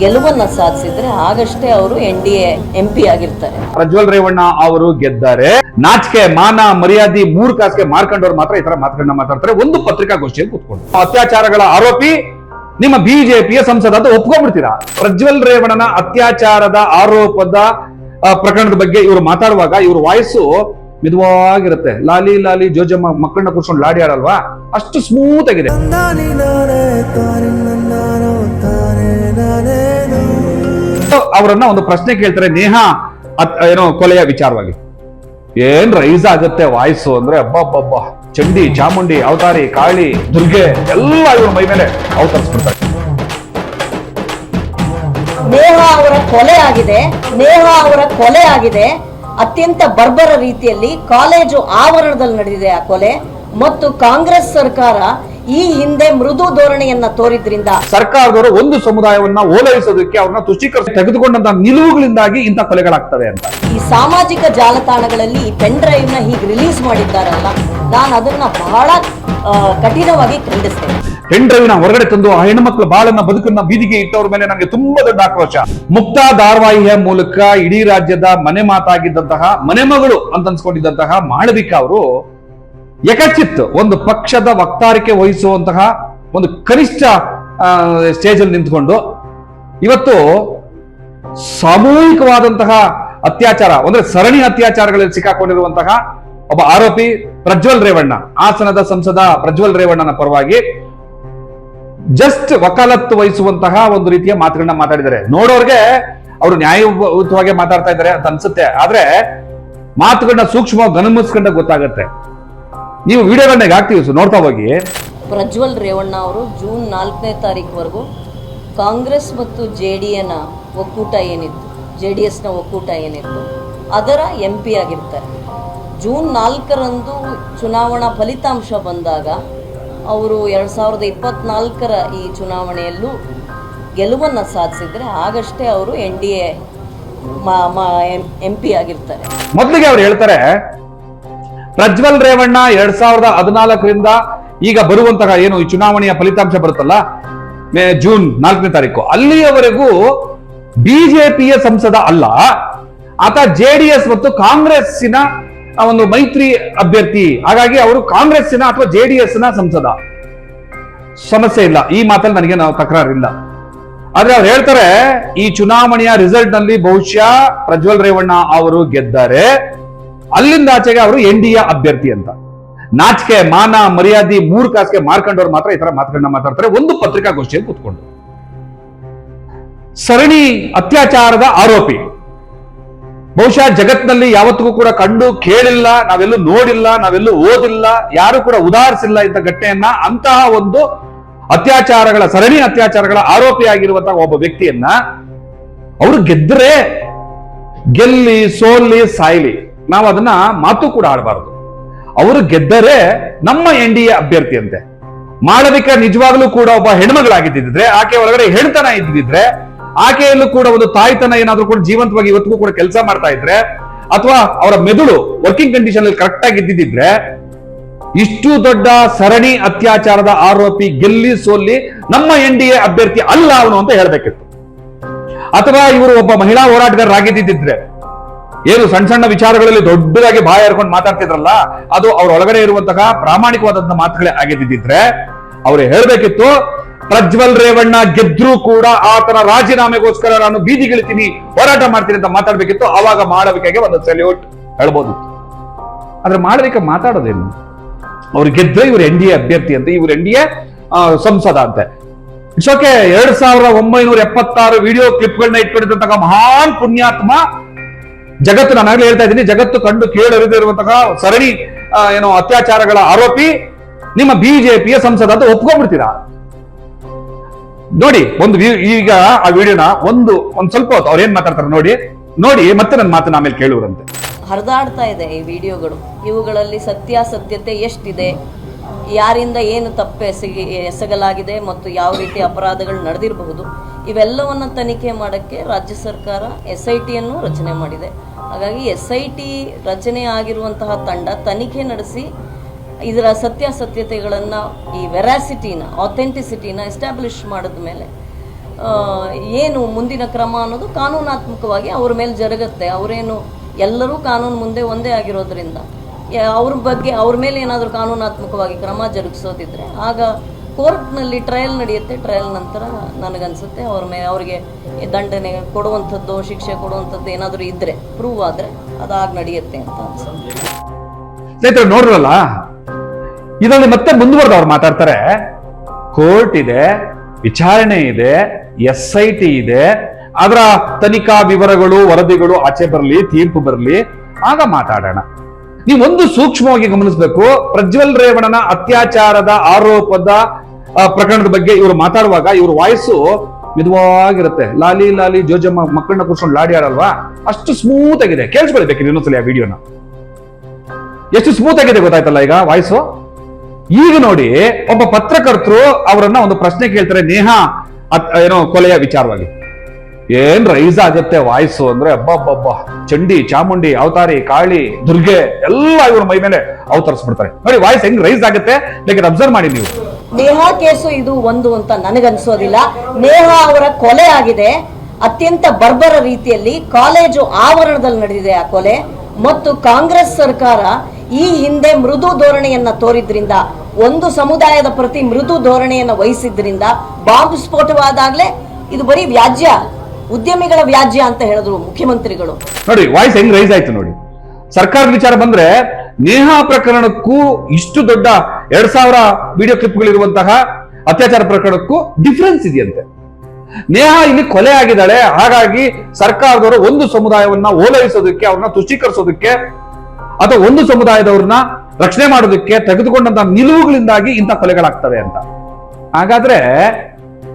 ಗೆಲುವನ್ನ ಸಾಧಿಸಿದ್ರೆ ಆಗಷ್ಟೇ ಅವರು N D A M P ಆಗಿರ್ತಾರೆ. ಪ್ರಜ್ವಲ್ ರೇವಣ್ಣ ಅವರು ಗೆದ್ದಾರೆ ನಾಚಿಕೆ ಮಾನ ಮರ್ಯಾದೆ ಮೂರ್ ಕಾಸಿಗೆ ಮಾರ್ಕೊಂಡವ್ರು ಮಾತ್ರ ಈ ತರ ಮಾತುಗಳನ್ನ ಮಾತಾಡ್ತಾರೆ. ಒಂದು ಪತ್ರಿಕಾಗೋಷ್ಠಿಯಲ್ಲಿ ಕೂತ್ಕೊಂಡು ಅತ್ಯಾಚಾರಗಳ ಆರೋಪಿ ನಿಮ್ಮ ಬಿಜೆಪಿಯ ಸಂಸದ ಅಂತ ಒಪ್ಕೊಂಡ್ಬಿಡ್ತೀರಾ? ಪ್ರಜ್ವಲ್ ರೇವಣ್ಣನ ಅತ್ಯಾಚಾರದ ಆರೋಪದ ಆ, ಪ್ರಕರಣದ ಬಗ್ಗೆ ಇವರು ಮಾತಾಡುವಾಗ ಇವ್ರ ವಾಯಸ್ಸು ಮಿದುವಾಗಿರುತ್ತೆ. ಲಾಲಿ ಲಾಲಿ ಜೋಜಮ್ಮ ಮಕ್ಕಳನ್ನ ಕೂರ್ಸ್ಕೊಂಡು ಲಾಡಿ ಆಡಲ್ವಾ? ಅಷ್ಟು ಸ್ಮೂತ್ ಆಗಿದೆ. ಅವರನ್ನ ಒಂದು ಪ್ರಶ್ನೆ ಕೇಳ್ತಾರೆ, ನೇಹಾ ಏನೋ ಕೊಲೆಯ ವಿಚಾರವಾಗಿ. ಏನ್ ರೈಸ್ ಆಗುತ್ತೆ, ವಾಯ್ಸು ಅಂದ್ರೆ ಅಬ್ಬಬ್ಬಬ್ಬ. ಚಂಡಿ, ಚಾಮುಂಡಿ, ಅವತಾರಿ, ಕಾಳಿ, ದುರ್ಗೆ, ಎಲ್ಲ ಇವ್ರ ಮೈ ಮೇಲೆ ಅವತರಿಸ್ಬಿಡ್ತಾರೆ. ನೇಹ ಅವರ ಕೊಲೆ ಆಗಿದೆ, ನೇಹ ಅವರ ಕೊಲೆ ಆಗಿದೆ. ಅತ್ಯಂತ ಬರ್ಬರ ರೀತಿಯಲ್ಲಿ ಕಾಲೇಜು ಆವರಣದಲ್ಲಿ ನಡೆದಿದೆ ಆ ಕೊಲೆ. ಮತ್ತು ಕಾಂಗ್ರೆಸ್ ಸರ್ಕಾರ ಈ ಹಿಂದೆ ಮೃದು ಧೋರಣೆಯನ್ನ ತೋರಿದ್ರಿಂದ ಸರ್ಕಾರದವರು ಒಂದು ಸಮುದಾಯವನ್ನ ಓಲೈಸೋದಕ್ಕೆ ಅವ್ರನ್ನ ತುಷ್ಟೀಕರಿಸಿ ತೆಗೆದುಕೊಂಡಂತ ನಿಲುವುಗಳಿಂದಾಗಿ ಇಂಥ ಕೊಲೆಗಳಾಗ್ತವೆ ಅಂತ. ಈ ಸಾಮಾಜಿಕ ಜಾಲತಾಣಗಳಲ್ಲಿ ಪೆನ್ ಡ್ರೈವ್ನ ಹೀಗೆ ರಿಲೀಸ್ ಮಾಡಿದ್ದಾರಲ್ಲ ನಾನು ಅದನ್ನ ಬಹಳ ಕಠಿಣವಾಗಿ ಖಂಡಿಸ್ತೇನೆ. ಪೆನ್ನ ಹೊರಗಡೆ ತಂದು ಆ ಹೆಣ್ಣುಮಕ್ಳ ಬಾಳನ್ನ ಬದುಕನ್ನ ಬೀದಿಗೆ ಇಟ್ಟವ್ರ ಮೇಲೆ ನನಗೆ ತುಂಬಾ ದೊಡ್ಡ ಆಕ್ರೋಶ. ಮುಕ್ತ ಧಾರವಾಹಿಯ ಮೂಲಕ ಇಡೀ ರಾಜ್ಯದ ಮನೆ ಮಾತಾಗಿದ್ದಂತಹ ಮನೆ ಮಗಳು ಅಂತ ಅನ್ಸ್ಕೊಂಡಿದ್ದಂತಹ ಮಾಳವಿಕಾ ಅವರು ಯಕಚಿತ್ ಒಂದು ಪಕ್ಷದ ವಕ್ತಾರಿಕೆ ವಹಿಸುವಂತಹ ಒಂದು ಕನಿಷ್ಠ ಸ್ಟೇಜ್ ಅಲ್ಲಿ ನಿಂತ್ಕೊಂಡು ಇವತ್ತು ಸಾಮೂಹಿಕವಾದಂತಹ ಅತ್ಯಾಚಾರ, ಅಂದ್ರೆ ಸರಣಿ ಅತ್ಯಾಚಾರಗಳಲ್ಲಿ ಸಿಕ್ಕಾಕೊಂಡಿರುವಂತಹ ಒಬ್ಬ ಆರೋಪಿ ಪ್ರಜ್ವಲ್ ರೇವಣ್ಣ, ಹಾಸನದ ಸಂಸದ ಪ್ರಜ್ವಲ್ ರೇವಣ್ಣನ ಪರವಾಗಿ ಜಸ್ಟ್ ವಕಾಲತ್ತು ವಹಿಸುವಂತಹ ಒಂದು ರೀತಿಯ ಮಾತುಗಳನ್ನ ಮಾತಾಡಿದ್ದಾರೆ. ನೋಡೋರ್ಗೆ ಅವರು ನ್ಯಾಯಯುತವಾಗಿ ಮಾತಾಡ್ತಾ ಇದ್ದಾರೆ ಅಂತ ಅನ್ಸುತ್ತೆ. ಆದ್ರೆ ಮಾತುಗಳನ್ನ ಸೂಕ್ಷ್ಮವಾಗಿ ಗಮನಿಸ್ಕೊಂಡ ಗೊತ್ತಾಗತ್ತೆ. ನೀವು ವಿಡಿಯೋಗಳನ್ನ ಹಾಕ್ತೀವಿ ಸರ್, ನೋಡ್ತಾ ಹೋಗಿ. ಪ್ರಜ್ವಲ್ ರೇವಣ್ಣ ಅವರು ಜೂನ್ ನಾಲ್ಕನೇ ತಾರೀಕುವರೆಗೂ ಕಾಂಗ್ರೆಸ್ ಮತ್ತು ಜೆ ಡಿ ಎನ ಒಕ್ಕೂಟ ಏನಿತ್ತು ಜೆ ಡಿ ಎಸ್ನ ಒಕ್ಕೂಟ ಏನಿತ್ತು ಅದರ ಎಂ ಪಿ ಆಗಿರ್ತಾರೆ. ಜೂನ್ ನಾಲ್ಕರಂದು ಚುನಾವಣಾ ಫಲಿತಾಂಶ ಬಂದಾಗ ಅವರು ಎರಡು ಸಾವಿರದ ಇಪ್ಪತ್ನಾಲ್ಕರ ಈ ಚುನಾವಣೆಯಲ್ಲೂ ಗೆಲುವನ್ನು ಸಾಧಿಸಿದರೆ ಆಗಷ್ಟೇ ಅವರು N D A M P ಆಗಿರ್ತಾರೆ. ಮೊದಲಿಗೆ ಅವ್ರು ಹೇಳ್ತಾರೆ ಪ್ರಜ್ವಲ್ ರೇವಣ್ಣ ಎರಡ್ ಸಾವಿರದ ಹದಿನಾಲ್ಕರಿಂದ ಈಗ ಬರುವಂತಹ ಏನು ಈ ಚುನಾವಣೆಯ ಫಲಿತಾಂಶ ಬರುತ್ತಲ್ಲ? ಜೂನ್ ನಾಲ್ಕನೇ ತಾರೀಕು. ಅಲ್ಲಿಯವರೆಗೂ ಬಿಜೆಪಿಯ ಸಂಸದ ಅಲ್ಲ, ಆತ ಜೆಡಿಎಸ್ ಮತ್ತು ಕಾಂಗ್ರೆಸ್ಸಿನ ಒಂದು ಮೈತ್ರಿ ಅಭ್ಯರ್ಥಿ. ಹಾಗಾಗಿ ಅವರು ಕಾಂಗ್ರೆಸ್ಸಿನ ಅಥವಾ ಜೆಡಿಎಸ್ನ ಸಂಸದ. ಸಮಸ್ಯೆ ಇಲ್ಲ. ಈ ಮಾತಲ್ಲಿ ನನಗೆ ನಾವು ತಕರಾರಿಲ್ಲ. ಆದ್ರೆ ಅವ್ರು ಹೇಳ್ತಾರೆ, ಈ ಚುನಾವಣೆಯ ರಿಸಲ್ಟ್ನಲ್ಲಿ ಬಹುಶಃ ಪ್ರಜ್ವಲ್ ರೇವಣ್ಣ ಅವರು ಗೆದ್ದಾರೆ. ಅಲ್ಲಿಂದ ಆಚೆಗೆ ಅವರು ಎನ್ ಡಿ ಅಭ್ಯರ್ಥಿ ಅಂತ. ನಾಚಿಕೆ, ಮಾನ, ಮರ್ಯಾದೆ ಮೂರು ಕಾಸಿಗೆ ಮಾರ್ಕೊಂಡವ್ರು ಮಾತ್ರ ಈ ತರ ಮಾತುಗಳನ್ನ ಮಾತಾಡ್ತಾರೆ. ಒಂದು ಪತ್ರಿಕಾಗೋಷ್ಠಿಯಲ್ಲಿ ಕೂತ್ಕೊಂಡು. ಸರಣಿ ಅತ್ಯಾಚಾರದ ಆರೋಪಿ. ಬಹುಶಃ ಜಗತ್ನಲ್ಲಿ ಯಾವತ್ತಿಗೂ ಕೂಡ ಕಂಡು ಕೇಳಿಲ್ಲ, ನಾವೆಲ್ಲೂ ನೋಡಿಲ್ಲ, ನಾವೆಲ್ಲೂ ಓದಿಲ್ಲ, ಯಾರು ಕೂಡ ಉದಾಹರಿಸಿಲ್ಲ ಇಂಥ ಘಟನೆಯನ್ನ. ಅಂತಹ ಒಂದು ಅತ್ಯಾಚಾರಗಳ, ಸರಣಿ ಅತ್ಯಾಚಾರಗಳ ಆರೋಪಿಯಾಗಿರುವಂತಹ ಒಬ್ಬ ವ್ಯಕ್ತಿಯನ್ನ ಅವರು ಗೆದ್ದರೆ ಗೆಲ್ಲಿ ಸೋಲ್ಲಿ ಸಾಯ್ಲಿ. ನಾವು ಅದನ್ನ ಮಾತು ಕೂಡ ಆಡಬಾರದು. ಅವರು ಗೆದ್ದರೆ ನಮ್ಮ ಎನ್ ಡಿ ಎ ಅಭ್ಯರ್ಥಿಯಂತೆ. ಮಾಳವಿಕ ನಿಜವಾಗ್ಲೂ ಕೂಡ ಒಬ್ಬ ಹೆಣ್ಮಗಳಾಗಿದ್ದಿದ್ರೆ ಆಕೆ ಒಳಗಡೆ ಹೆಣ್ತನ ಇದ್ದಿದ್ರೆ, ಆಕೆಯಲ್ಲೂ ಕೂಡ ಒಂದು ತಾಯ್ತನ ಏನಾದ್ರೂ ಕೂಡ ಜೀವಂತವಾಗಿ ಇವತ್ತಿಗೂ ಕೂಡ ಕೆಲಸ ಮಾಡ್ತಾ ಇದ್ರೆ, ಅಥವಾ ಅವರ ಮೆದುಳು ವರ್ಕಿಂಗ್ ಕಂಡೀಷನ್ ಅಲ್ಲಿ ಕರೆಕ್ಟ್ ಆಗಿ ಇದ್ದಿದ್ರೆ ಇಷ್ಟು ದೊಡ್ಡ ಸರಣಿ ಅತ್ಯಾಚಾರದ ಆರೋಪಿ ಗೆಲ್ಲಿ ಸೋಲ್ಲಿ ನಮ್ಮ ಎನ್ ಡಿ ಎ ಅಭ್ಯರ್ಥಿ ಅಲ್ಲ ಅವನು ಅಂತ ಹೇಳ್ಬೇಕಿತ್ತು. ಅಥವಾ ಇವರು ಒಬ್ಬ ಮಹಿಳಾ ಹೋರಾಟಗಾರರಾಗಿದ್ದಿದ್ರೆ ಏನು ಸಣ್ಣ ಸಣ್ಣ ವಿಚಾರಗಳಲ್ಲಿ ದೊಡ್ಡದಾಗಿ ಬಾಯ ಹರ್ಕೊಂಡು ಮಾತಾಡ್ತಿದ್ರಲ್ಲ, ಅದು ಅವ್ರ ಒಳಗಡೆ ಇರುವಂತಹ ಪ್ರಾಮಾಣಿಕವಾದಂತಹ ಮಾತುಗಳೇ ಆಗಿದ್ದಿದ್ರೆ ಅವ್ರು ಹೇಳ್ಬೇಕಿತ್ತು, ಪ್ರಜ್ವಲ್ ರೇವಣ್ಣ ಗೆದ್ರೂ ಕೂಡ ಆತನ ರಾಜೀನಾಮೆಗೋಸ್ಕರ ನಾನು ಬೀದಿಗಿಳಿತೀನಿ ಹೋರಾಟ ಮಾಡ್ತೀನಿ ಅಂತ ಮಾತಾಡ್ಬೇಕಿತ್ತು. ಅವಾಗ ಮಾಳವಿಕೆಗೆ ಒಂದು ಸೆಲ್ಯೂಟ್ ಹೇಳ್ಬೋದು. ಆದ್ರೆ ಮಾಳವಿಕೆ ಮಾತಾಡೋದೇನು? ಅವ್ರು ಗೆದ್ರೆ ಇವ್ರು ಎನ್ ಡಿ ಎ ಅಭ್ಯರ್ಥಿ ಅಂತ, ಇವ್ರು ಎನ್ ಡಿ ಎ ಸಂಸದ ಅಂತೆ. ಇಟ್ಸ್ ಓಕೆ ಎರಡ್ ಸಾವಿರದ ಒಂಬೈನೂರ ಎಪ್ಪತ್ತಾರು ವಿಡಿಯೋ ಕ್ಲಿಪ್ಗಳನ್ನ ಇಟ್ಕೊಂಡಿದ್ದಂತಹ ಮಹಾನ್ ಪುಣ್ಯಾತ್ಮ ಜಗತ್ತು ನಾನು ಹೇಳ್ತಾ ಇದ್ದೀನಿ, ಜಗತ್ತು ಕಂಡು ಕೇಳರಿದಿರುವಂತಹ ಸರಣಿ ಏನೋ ಏನು ಅತ್ಯಾಚಾರಗಳ ಆರೋಪಿ ನಿಮ್ಮ ಬಿಜೆಪಿಯ ಸಂಸದ ಅಂತ ಒಪ್ಕೊಂಡ್ಬಿಡ್ತೀರಾ? ನೋಡಿ, ಒಂದು ಈಗ ಆ ವಿಡಿಯೋನ ಒಂದು, ಒಂದ್ ಸ್ವಲ್ಪ ಹೊತ್ತು ಅವ್ರು ಏನ್ ಮಾತಾಡ್ತಾರೆ ನೋಡಿ ನೋಡಿ, ಮತ್ತೆ ನನ್ನ ಮಾತನ್ನ ಆಮೇಲೆ ಕೇಳುವರಂತೆ. ಹರಿದಾಡ್ತಾ ಇದೆ ಈ ವಿಡಿಯೋಗಳು. ಇವುಗಳಲ್ಲಿ ಸತ್ಯಾಸತ್ಯತೆ ಎಷ್ಟಿದೆ? ಯಾರಿಂದ ಏನು ತಪ್ಪು ಎಸಗಿ ಎಸಗಲಾಗಿದೆ ಮತ್ತು ಯಾವ ರೀತಿ ಅಪರಾಧಗಳು ನಡೆದಿರಬಹುದು, ಇವೆಲ್ಲವನ್ನು ತನಿಖೆ ಮಾಡೋಕ್ಕೆ ರಾಜ್ಯ ಸರ್ಕಾರ ಎಸ್ ಐ ಟಿಯನ್ನು ರಚನೆ ಮಾಡಿದೆ. ಹಾಗಾಗಿ ಎಸ್ ಐ ಟಿ ರಚನೆ ಆಗಿರುವಂತಹ ತಂಡ ತನಿಖೆ ನಡೆಸಿ ಇದರ ಸತ್ಯಾಸತ್ಯತೆಗಳನ್ನು ಈ ವೆರಾಸಿಟಿನ ಅಥೆಂಟಿಸಿಟಿನ ಎಸ್ಟಾಬ್ಲಿಷ್ ಮಾಡಿದ ಮೇಲೆ ಏನು ಮುಂದಿನ ಕ್ರಮ ಅನ್ನೋದು ಕಾನೂನಾತ್ಮಕವಾಗಿ ಅವ್ರ ಮೇಲೆ ಜರುಗತ್ತೆ. ಅವರೇನು ಎಲ್ಲರೂ ಕಾನೂನು ಮುಂದೆ ಒಂದೇ ಆಗಿರೋದ್ರಿಂದ ಅವ್ರ ಬಗ್ಗೆ ಅವ್ರ ಮೇಲೆ ಏನಾದರೂ ಕಾನೂನಾತ್ಮಕವಾಗಿ ಕ್ರಮ ಜರುಗಿಸೋದಿದ್ರೆ ಆಗ ಕೋರ್ಟ್ನಲ್ಲಿ ಟ್ರಯಲ್ ನಡೆಯುತ್ತೆ. ಟ್ರಯಲ್ ನಂತರ ನನಗನ್ಸುತ್ತೆ ಅವ್ರ ಮೇಲೆ ಅವರಿಗೆ ದಂಡನೆ ಕೊಡುವಂಥದ್ದು, ಶಿಕ್ಷೆ ಕೊಡುವಂಥದ್ದು ಏನಾದರೂ ಇದ್ದರೆ ಪ್ರೂವ್ ಆದರೆ ಅದಾಗ ನಡೆಯುತ್ತೆ ಅಂತ ಅನ್ಸುತ್ತೆ. ನೋಡ್ರಲ್ಲ? ಇದರಲ್ಲಿ ಮತ್ತೆ ಮುಂದುವರೆದು ಅವ್ರು ಮಾತಾಡ್ತಾರೆ. ಕೋರ್ಟ್ ಇದೆ, ವಿಚಾರಣೆ ಇದೆ, ಎಸ್ ಐ ಟಿ ಇದೆ. ಅದರ ತನಿಖಾ ವಿವರಗಳು, ವರದಿಗಳು ಆಚೆ ಬರಲಿ, ತೀರ್ಪು ಬರಲಿ, ಆಗ ಮಾತಾಡೋಣ. ನೀವು ಒಂದು ಸೂಕ್ಷ್ಮವಾಗಿ ಗಮನಿಸಬೇಕು. ಪ್ರಜ್ವಲ್ ರೇವಣನ ಅತ್ಯಾಚಾರದ ಆರೋಪದ ಪ್ರಕರಣದ ಬಗ್ಗೆ ಇವರು ಮಾತಾಡುವಾಗ ಇವ್ರ ವಾಯ್ಸು ಮಿದುವಾಗಿರುತ್ತೆ. ಲಾಲಿ ಲಾಲಿ, ಜೋಜಮ್ಮ ಮಕ್ಕಳನ್ನ ಕೂರ್ಸ್ಕೊಂಡು ಲಾಡಿ ಆಡಲ್ವಾ? ಅಷ್ಟು ಸ್ಮೂತ್ ಆಗಿದೆ. ಕೇಳಿಸ್ಕೊಳ್ಬೇಕು ಇನ್ನೊಂದ್ಸಲ ಆ ವಿಡಿಯೋನ. ಎಷ್ಟು ಸ್ಮೂತ್ ಆಗಿದೆ ಗೊತ್ತಾಯ್ತಲ್ಲ ಈಗ ವಾಯ್ಸು? ಈಗ ನೋಡಿ, ಒಬ್ಬ ಪತ್ರಕರ್ತರು ಅವರನ್ನ ಒಂದು ಪ್ರಶ್ನೆ ಕೇಳ್ತಾರೆ, ನೇಹ ಏನೋ ಕೊಲೆಯ ವಿಚಾರವಾಗಿ. ಏನ್ ರೈಸ್ ಆಗುತ್ತೆ ವಾಯ್ಸು ಅಂದ್ರೆ ಅಬ್ಬಬ್ಬಬ್ಬ. ಚಂಡಿ, ಚಾಮುಂಡಿ, ಅವತಾರಿ, ಕಾಳಿ, ದುರ್ಗೆ ಎಲ್ಲ ಇವ್ರ ಮೈ ಮೇಲೆ ಅವತರಿಸ್ಬಿಡ್ತಾರೆ. ನೋಡಿ, ವಾಯ್ಸ್ ಹೆಂಗ್ ರೈಸ್ ಆಗುತ್ತೆ? ಲೈಕ್ ಅಬ್ಸರ್ವ್ ಮಾಡಿ ನೀವು. ನೇಹಾ ಕೇಸು ಇದು ಒಂದು ಅಂತ ನನಗನ್ಸೋದಿಲ್ಲ. ನೇಹಾ ಅವರ ಕೊಲೆ ಆಗಿದೆ. ಅತ್ಯಂತ ಬರ್ಬರ ರೀತಿಯಲ್ಲಿ ಕಾಲೇಜು ಆವರಣದಲ್ಲಿ ನಡೆದಿದೆ ಆ ಕೊಲೆ. ಮತ್ತು ಕಾಂಗ್ರೆಸ್ ಸರ್ಕಾರ ಈ ಹಿಂದೆ ಮೃದು ಧೋರಣೆಯನ್ನ ತೋರಿದ್ರಿಂದ, ಒಂದು ಸಮುದಾಯದ ಪ್ರತಿ ಮೃದು ಧೋರಣೆಯನ್ನ ವಹಿಸಿದ್ರಿಂದ ಬಾಂಬ್ ಸ್ಫೋಟವಾದಾಗ್ಲೇ ಇದು ಬರೀ ವ್ಯಾಜ್ಯ. ಉದ್ಯಮಿಗಳ ವ್ಯಾಜ್ಯ ಅಂತ ಹೇಳಿದ್ರು ಮುಖ್ಯಮಂತ್ರಿಗಳು. ನೋಡಿ ವಾಯ್ಸ್ ಹೆಂಗ್ ರೈಸ್ ಆಯ್ತು ನೋಡಿ. ಸರ್ಕಾರದ ವಿಚಾರ ಬಂದ್ರೆ ನೇಹಾ ಪ್ರಕರಣಕ್ಕೂ ಇಷ್ಟು ದೊಡ್ಡ ಎರಡ್ ಸಾವಿರ ವಿಡಿಯೋ ಕ್ಲಿಪ್ಗಳಿರುವಂತಹ ಅತ್ಯಾಚಾರ ಪ್ರಕರಣಕ್ಕೂ ಡಿಫರೆನ್ಸ್ ಇದೆಯಂತೆ. ನೇಹಾ ಇಲ್ಲಿ ಕೊಲೆ ಆಗಿದ್ದಾಳೆ, ಹಾಗಾಗಿ ಸರ್ಕಾರದವರು ಒಂದು ಸಮುದಾಯವನ್ನ ಓಲೈಸೋದಕ್ಕೆ, ಅವ್ರನ್ನ ತುಷ್ಟೀಕರಿಸೋದಕ್ಕೆ ಅಥವಾ ಒಂದು ಸಮುದಾಯದವ್ರನ್ನ ರಕ್ಷಣೆ ಮಾಡೋದಕ್ಕೆ ತೆಗೆದುಕೊಂಡಂತ ನಿಲುವುಗಳಿಂದಾಗಿ ಇಂಥ ಕೊಲೆಗಳಾಗ್ತವೆ ಅಂತ. ಹಾಗಾದ್ರೆ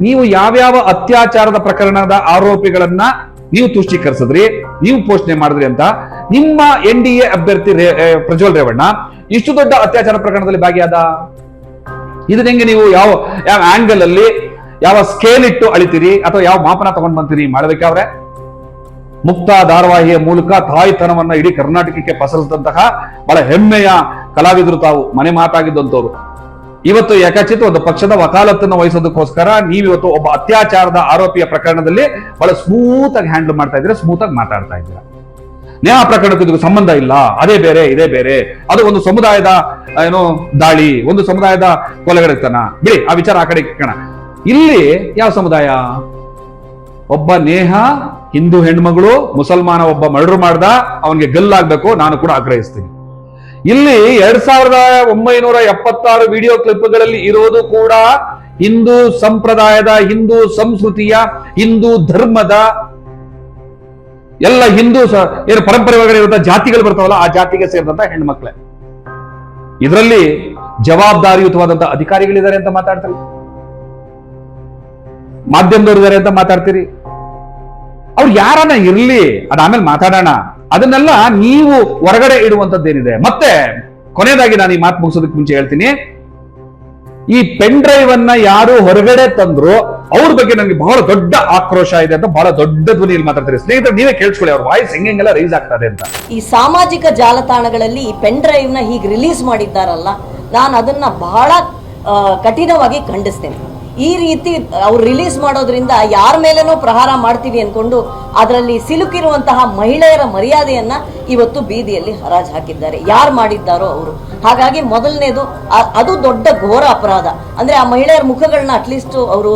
ನೀವು ಯಾವ್ಯಾವ ಅತ್ಯಾಚಾರದ ಪ್ರಕರಣದ ಆರೋಪಿಗಳನ್ನ ನೀವು ತುಷ್ಟೀಕರಿಸಿದ್ರಿ, ನೀವು ಪೋಷಣೆ ಮಾಡಿದ್ರಿ ಅಂತ ನಿಮ್ಮ ಎನ್ ಡಿ ಎ ಅಭ್ಯರ್ಥಿ ಪ್ರಜ್ವಲ್ ರೇವಣ್ಣ, ಇಷ್ಟು ದೊಡ್ಡ ಅತ್ಯಾಚಾರ ಪ್ರಕರಣದಲ್ಲಿ ಭಾಗಿಯಾದ? ಇದನ್ನ ಹೆಂಗೆ ನೀವು ಯಾವ ಯಾವ ಆಂಗಲ್ ಅಲ್ಲಿ ಯಾವ ಸ್ಕೇಲ್ ಇಟ್ಟು ಅಳಿತೀರಿ? ಅಥವಾ ಯಾವ ಮಾಪನ ತಗೊಂಡ್ ಬಂತೀರಿ ಮಾಡ್ಬೇಕಾವ್ರೆ ಮುಕ್ತ ಧಾರಾವಾಹಿಯ ಮೂಲಕ ತಾಯ್ತನವನ್ನ ಇಡೀ ಕರ್ನಾಟಕಕ್ಕೆ ಪಸರಿಸಿದಂತಹ ಬಹಳ ಹೆಮ್ಮೆಯ ಕಲಾವಿದರು ತಾವು, ಮನೆ ಮಾತಾಗಿದ್ದಂಥವ್ರು. ಇವತ್ತು ಯಾಕಚಿತ್ ಒಂದು ಪಕ್ಷದ ವಕಾಲತ್ತನ್ನು ವಹಿಸೋದಕ್ಕೋಸ್ಕರ ನೀವಿವತ್ತು ಒಬ್ಬ ಅತ್ಯಾಚಾರದ ಆರೋಪಿಯ ಪ್ರಕರಣದಲ್ಲಿ ಬಹಳ ಸ್ಮೂತ್ ಆಗಿ ಹ್ಯಾಂಡಲ್ ಮಾಡ್ತಾ ಇದ್ದೀರಾ ಸ್ಮೂತ್ ಆಗಿ ಮಾತಾಡ್ತಾ ಇದ್ದೀರಾ? ನ್ಯಾಯ ಪ್ರಕರಣಕ್ಕೂ ಇದಕ್ಕೂ ಸಂಬಂಧ ಇಲ್ಲ. ಅದೇ ಬೇರೆ, ಇದೇ ಬೇರೆ. ಅದು ಒಂದು ಸಮುದಾಯದ ಏನೋ, ದಾಳಿ, ಒಂದು ಸಮುದಾಯದ ಕೊಲೆಗಡೆತನ ಬಿಡಿ, ಆ ವಿಚಾರ ಆ ಕಡೆ ಕಣ ಇಲ್ಲಿ ಯಾವ ಸಮುದಾಯ? ಒಬ್ಬ ನೇಹ, ಹಿಂದೂ ಹೆಣ್ಮಗಳು, ಮುಸಲ್ಮಾನ ಒಬ್ಬ ಮರ್ಡರ್ ಮಾಡ್ದ, ಅವನಿಗೆ ಗಲ್ಲಾಗ್ಬೇಕು, ನಾನು ಕೂಡ ಆಗ್ರಹಿಸ್ತೀನಿ. ಇಲ್ಲಿ ಎರಡ್ ಸಾವಿರದ ಒಂಬೈನೂರ ಎಪ್ಪತ್ತಾರು ವಿಡಿಯೋ ಕ್ಲಿಪ್ಗಳಲ್ಲಿ ಇರೋದು ಕೂಡ ಹಿಂದೂ ಸಂಪ್ರದಾಯದ, ಹಿಂದೂ ಸಂಸ್ಕೃತಿಯ, ಹಿಂದೂ ಧರ್ಮದ ಎಲ್ಲ ಹಿಂದೂ ಏನು ಪರಂಪರೆ ಒಳಗಡೆ ಜಾತಿಗಳು ಬರ್ತಾವಲ್ಲ, ಆ ಜಾತಿಗೆ ಸೇರಿದಂತ ಹೆಣ್ಮಕ್ಳೆ. ಇದರಲ್ಲಿ ಜವಾಬ್ದಾರಿಯುತವಾದಂತಹ ಅಧಿಕಾರಿಗಳಿದ್ದಾರೆ ಅಂತ ಮಾತಾಡ್ತಾರೆ. ಮಾಧ್ಯಮದವರಿದ್ದಾರೆ ಅಂತ ಮಾತಾಡ್ತೀರಿ. ಅವ್ರು ಯಾರನ್ನ ಇರ್ಲಿ ಅದ ಆಮೇಲೆ ಮಾತಾಡೋಣ. ಅದನ್ನೆಲ್ಲ ನೀವು ಹೊರಗಡೆ ಇಡುವಂತದ್ದೇನಿದೆ ಮತ್ತೆ ಕೊನೆಯದಾಗಿ ನಾನು ಈ ಮಾತು ಮುಗಿಸೋದಕ್ಕೆ ಮುಂಚೆ ಹೇಳ್ತೀನಿ. ಈ ಪೆನ್ ಡ್ರೈವ್ ಅನ್ನ ಯಾರು ಹೊರಗಡೆ ತಂದ್ರು ಅವ್ರ ಬಗ್ಗೆ ನನಗೆ ಬಹಳ ದೊಡ್ಡ ಆಕ್ರೋಶ ಇದೆ ಅಂತ ಬಹಳ ದೊಡ್ಡ ಧ್ವನಿಯಲ್ಲಿ ಮಾತಾಡ್ತಾರೆ. ಸ್ನೇಹಿತರೆ, ನೀವೇ ಕೇಳಿಸ್ಕೊಳ್ಳಿ ಅವ್ರ ವಾಯ್ಸ್ ಹೆಂಗೆಲ್ಲ ರೈಸ್ ಆಗ್ತದೆ ಅಂತ. ಈ ಸಾಮಾಜಿಕ ಜಾಲತಾಣಗಳಲ್ಲಿ ಈ ಪೆನ್ ಡ್ರೈವ್ನ ಹೀಗೆ ರಿಲೀಸ್ ಮಾಡಿದ್ದಾರಲ್ಲ, ನಾನು ಅದನ್ನ ಬಹಳ ಕಠಿಣವಾಗಿ ಖಂಡಿಸ್ತೇನೆ. ಈ ರೀತಿ ಅವ್ರು ರಿಲೀಸ್ ಮಾಡೋದ್ರಿಂದ ಯಾರ ಮೇಲೇನೂ ಪ್ರಹಾರ ಮಾಡ್ತೀವಿ ಅನ್ಕೊಂಡು ಅದರಲ್ಲಿ ಸಿಲುಕಿರುವಂತಹ ಮಹಿಳೆಯರ ಮರ್ಯಾದೆಯನ್ನ ಇವತ್ತು ಬೀದಿಯಲ್ಲಿ ಹರಾಜು ಹಾಕಿದ್ದಾರೆ. ಯಾರು ಮಾಡಿದ್ದಾರೋ ಅವರು. ಹಾಗಾಗಿ ಮೊದಲನೇದು ಅದು ದೊಡ್ಡ ಘೋರ ಅಪರಾಧ. ಅಂದ್ರೆ ಆ ಮಹಿಳೆಯರ ಮುಖಗಳನ್ನ ಅಟ್ಲೀಸ್ಟ್ ಅವರು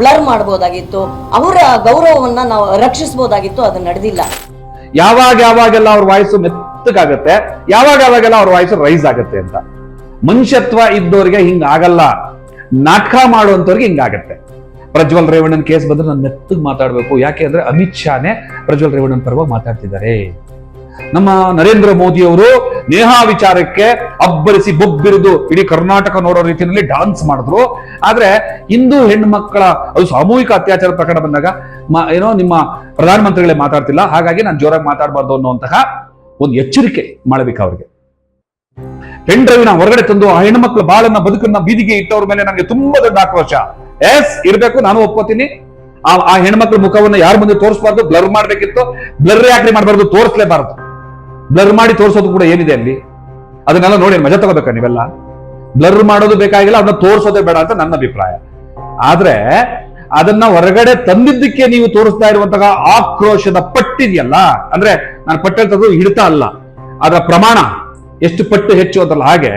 ಬ್ಲರ್ ಮಾಡಬಹುದಾಗಿತ್ತು ಅವರ ಗೌರವವನ್ನ ನಾವು ರಕ್ಷಿಸಬಹುದಾಗಿತ್ತು ಅದು ನಡೆದಿಲ್ಲ. ಯಾವಾಗ ಯಾವಾಗೆಲ್ಲ ಅವ್ರ ವಾಯ್ಸು ಮೆತ್ತಗಾಗತ್ತೆ, ಯಾವಾಗ ಯಾವಾಗೆಲ್ಲ ಅವ್ರ ವಾಯ್ಸು ರೈಸ್ ಆಗುತ್ತೆ ಅಂತ. ಮನುಷ್ಯತ್ವ ಇದ್ದವ್ರಿಗೆ ಹಿಂಗ ಆಗಲ್ಲ. ನಾಟಕ ಮಾಡುವಂತವ್ರಿಗೆ ಹಿಂಗಾಗತ್ತೆ. ಪ್ರಜ್ವಲ್ ರೇವಣ್ಣನ್ ಕೇಸ್ ಬಂದ್ರೆ ನಾನು ನೆತ್ತಗ್ ಮಾತಾಡ್ಬೇಕು. ಯಾಕೆ ಅಂದ್ರೆ ಅಮಿತ್ ಶಾನೇ ಪ್ರಜ್ವಲ್ ರೇವಣ್ಣನ್ ಪರವಾಗಿ ಮಾತಾಡ್ತಿದ್ದಾರೆ. ನಮ್ಮ ನರೇಂದ್ರ ಮೋದಿ ಅವರು ನೇಹಾ ವಿಚಾರಕ್ಕೆ ಅಬ್ಬರಿಸಿ ಬೊಬ್ಬಿರಿದು ಇಡೀ ಕರ್ನಾಟಕ ನೋಡೋ ರೀತಿಯಲ್ಲಿ ಡಾನ್ಸ್ ಮಾಡಿದ್ರು. ಆದ್ರೆ ಹಿಂದೂ ಹೆಣ್ಣು ಮಕ್ಕಳ ಅದು ಸಾಮೂಹಿಕ ಅತ್ಯಾಚಾರ ಪ್ರಕರಣ ಬಂದಾಗ ಏನೋ ನಿಮ್ಮ ಪ್ರಧಾನಮಂತ್ರಿಗಳೇ ಮಾತಾಡ್ತಿಲ್ಲ. ಹಾಗಾಗಿ ನಾನು ಜೋರಾಗಿ ಮಾತಾಡಬಾರ್ದು ಅನ್ನುವಂತಹ ಒಂದು ಎಚ್ಚರಿಕೆ ಮಾಡಬೇಕು ಅವ್ರಿಗೆ. ಪೆನ್ ಹೊರಗಡೆ ತಂದು ಆ ಹೆಣ್ಮಕ್ಳ ಬಾಳನ್ನ ಬದುಕನ್ನ ಬೀದಿಗೆ ಇಟ್ಟವ್ರ ಮೇಲೆ ನನಗೆ ತುಂಬಾ ದೊಡ್ಡ ಆಕ್ರೋಶ. ಎಸ್ ಇರ್ಬೇಕು, ನಾನು ಒಪ್ಕೋತೀನಿ. ಆ ಹೆಣ್ಮಕ್ಳ ಮುಖವನ್ನ ಯಾರ ಮುಂದೆ ತೋರಿಸಬಾರ್ದು? ಬ್ಲರ್ ಮಾಡ್ಬೇಕಿತ್ತು. ಬ್ಲರ್ ಯಾಕೆ ಮಾಡಬಾರ್ದು? ತೋರಿಸ್ಲೇಬಾರ್ದು. ಬ್ಲರ್ ಮಾಡಿ ತೋರಿಸೋದು ಕೂಡ ಏನಿದೆ ಅಲ್ಲಿ? ಅದನ್ನೆಲ್ಲ ನೋಡಿ ಮಜಾ ತಗೋಬೇಕಾ ನೀವೆಲ್ಲ? ಬ್ಲರ್ ಮಾಡೋದು ಬೇಕಾಗಿಲ್ಲ ಅದನ್ನ ತೋರಿಸೋದೇ ಬೇಡ ಅಂತ ನನ್ನ ಅಭಿಪ್ರಾಯ. ಆದ್ರೆ ಅದನ್ನ ಹೊರಗಡೆ ತಂದಿದ್ದಕ್ಕೆ ನೀವು ತೋರಿಸ್ತಾ ಇರುವಂತಹ ಆಕ್ರೋಶದ ಪಟ್ಟಿದೆಯಲ್ಲ, ಅಂದ್ರೆ ನಾನು ಪಟ್ಟೆ ಹೇಳ್ತದ್ದು ಹಿಡಿತಾ ಅಲ್ಲ, ಅದರ ಪ್ರಮಾಣ. ಎಷ್ಟು ಪಟ್ಟು ಹೆಚ್ಚು ಅಂತಲ್ಲ ಹಾಗೆ,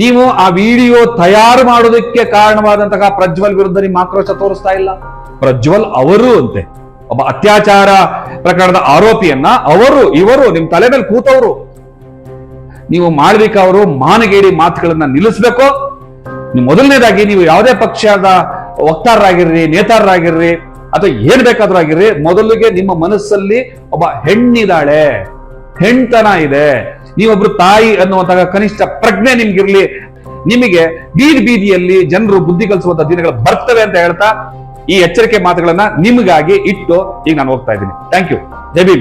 ನೀವು ಆ ವಿಡಿಯೋ ತಯಾರು ಮಾಡೋದಕ್ಕೆ ಕಾರಣವಾದಂತಹ ಪ್ರಜ್ವಲ್ ವಿರುದ್ಧ ನಿಮ್ಮ ಆಕ್ರೋಶ ತೋರಿಸ್ತಾ ಇಲ್ಲ. ಪ್ರಜ್ವಲ್ ಅವರು ಅಂತೆ, ಒಬ್ಬ ಅತ್ಯಾಚಾರ ಪ್ರಕರಣದ ಆರೋಪಿಯನ್ನ ಅವರು, ಇವರು, ನಿಮ್ ತಲೆ ಮೇಲೆ ಕೂತವರು. ನೀವು ಮಾಳವಿಕ ಅವರು ಮಾನಗೇಡಿ ಮಾತುಗಳನ್ನ ನಿಲ್ಲಿಸಬೇಕು. ನೀವು ಮೊದಲನೇದಾಗಿ ನೀವು ಯಾವುದೇ ಪಕ್ಷದ ವಕ್ತಾರರಾಗಿರ್ರಿ, ನೇತಾರರಾಗಿರ್ರಿ, ಅಥವಾ ಏನ್ ಬೇಕಾದ್ರೂ ಆಗಿರ್ರಿ, ಮೊದಲಿಗೆ ನಿಮ್ಮ ಮನಸ್ಸಲ್ಲಿ ಒಬ್ಬ ಹೆಣ್ಣಿದಾಳೆ, ಹೆಣ್ತನ ಇದೆ. ನೀವೊಬ್ರು ತಾಯಿ ಅನ್ನುವಂತಹ ಕನಿಷ್ಠ ಪ್ರಜ್ಞೆ ನಿಮ್ಗಿರ್ಲಿ. ನಿಮಗೆ ಬೀದಿ ಬೀದಿಯಲ್ಲಿ ಜನರು ಬುದ್ಧಿ ಕಲಿಸುವಂತ ದಿನಗಳು ಬರ್ತವೆ ಅಂತ ಹೇಳ್ತಾ ಈ ಎಚ್ಚರಿಕೆ ಮಾತುಗಳನ್ನ ನಿಮಗಾಗಿ ಇಟ್ಟು ಈಗ ನಾನು ಹೋಗ್ತಾ ಇದ್ದೀನಿ. Thank you Jai